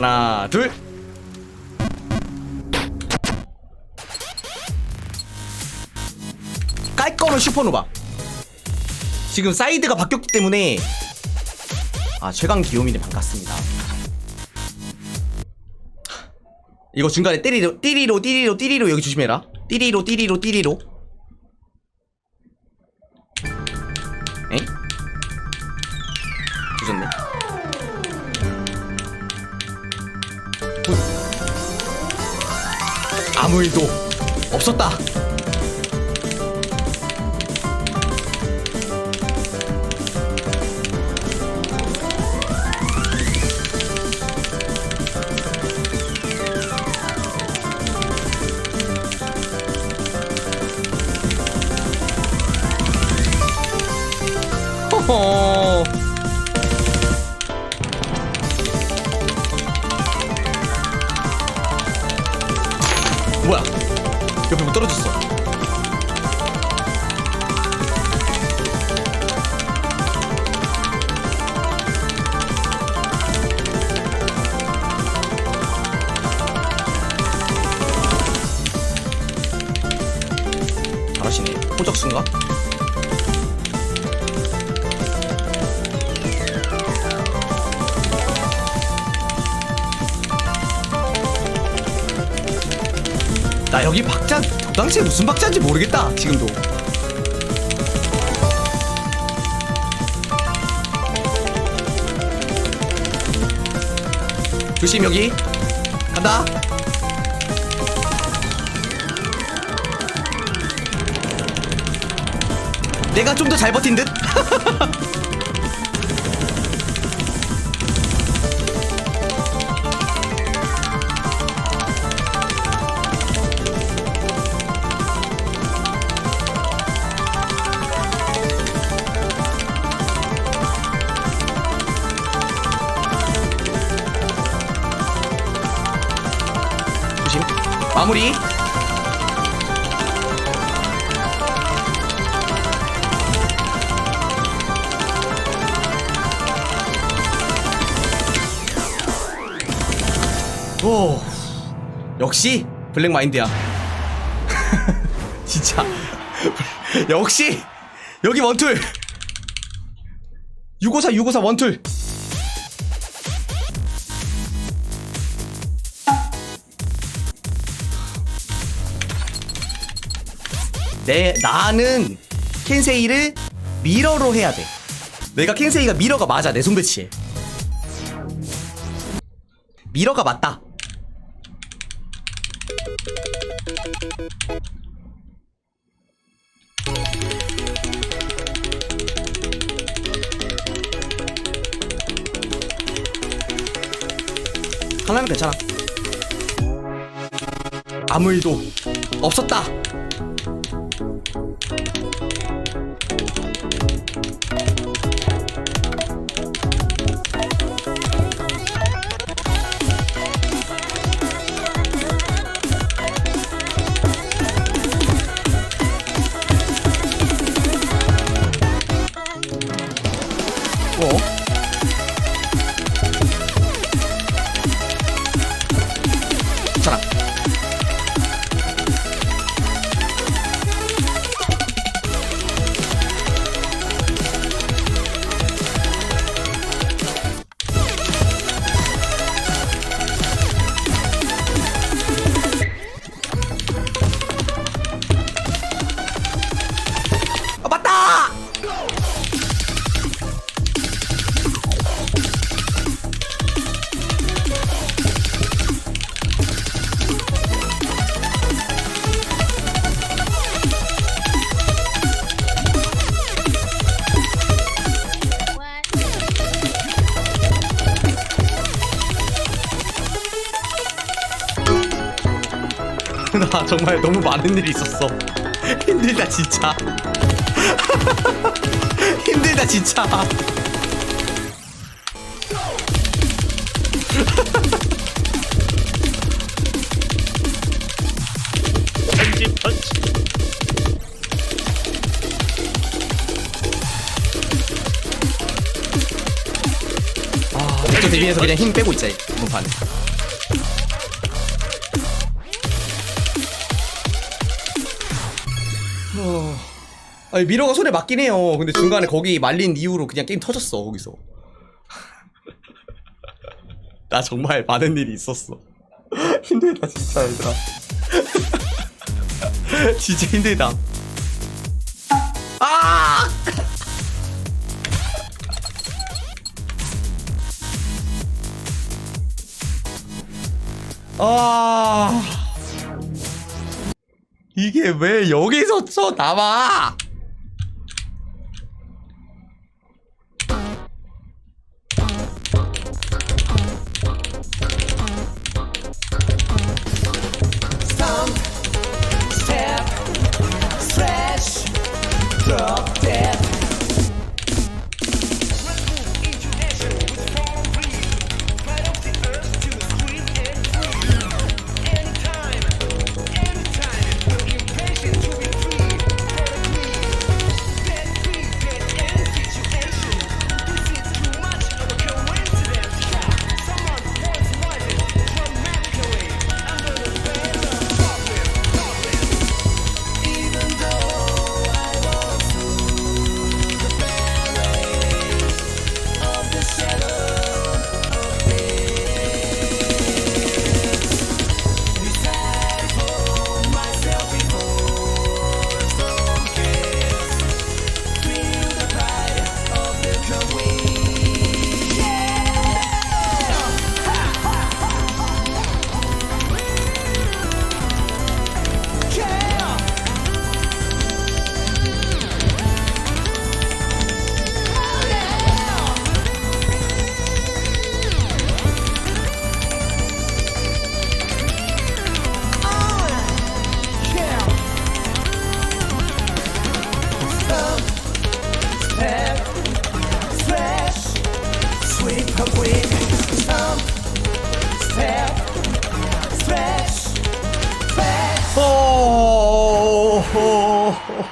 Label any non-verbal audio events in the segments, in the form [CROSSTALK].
하나 둘. 깔끔한 슈퍼노바. 지금 사이드가 바뀌었기 때문에 아 최강 기요미님 반갑습니다. 이거 중간에 띠리로 띠리로 띠리로 띠리로 여기 조심해라. 띠리로 띠리로 띠리로 아무 일도 없었다 호적순가? 나 여기 박자 당시에 무슨 박자인지 모르겠다 지금도. 조심 여기. 간다 내가 좀 더 잘 버틴 듯? [LAUGHS] 마무리 오 역시 블랙 마인드야 [LAUGHS] 진짜 역시 여기 원툴 654 654 원툴 내 나는 켄세이를 미러로 해야 돼. 내가 켄세이가 미러가 맞아 내 손배치에. 미러가 맞다. 하나는 괜찮아. 아무 일도 없었다. 나 [LAUGHS] 정말 너무 많은 일이 있었어. 힘들다 진짜. [LAUGHS] 힘들다 진짜. 펀치 펀치 아, 저 대비해서 그냥 힘 빼고 있자 이번 판. 아니 미러가 손에 맞긴 해요. 근데 중간에 거기 말린 이후로 그냥 게임 터졌어 거기서. [LAUGHS] 나 정말 많은 일이 있었어. [LAUGHS] 힘들다 진짜 얘들아. [LAUGHS] 진짜 힘들다. 아! 아. 이게 왜 여기서 쳐 나와?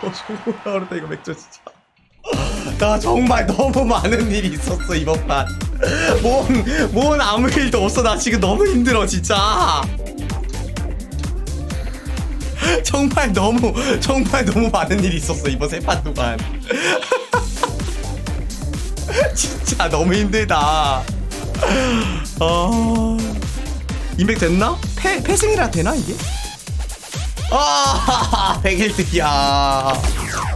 정말 어렵다 이거 맥주 진짜. 나 정말 너무 많은 일이 있었어 이번 판. 뭔, 뭔 아무 일도 없어 나 지금 너무 힘들어 진짜. 정말 너무 정말 너무 많은 일이 있었어 이번 세 판 동안. [LAUGHS] 진짜 너무 힘들다. 어... 인백 됐나? 패 패승이라 되나 이게? 아 [LAUGHS] 101등이야.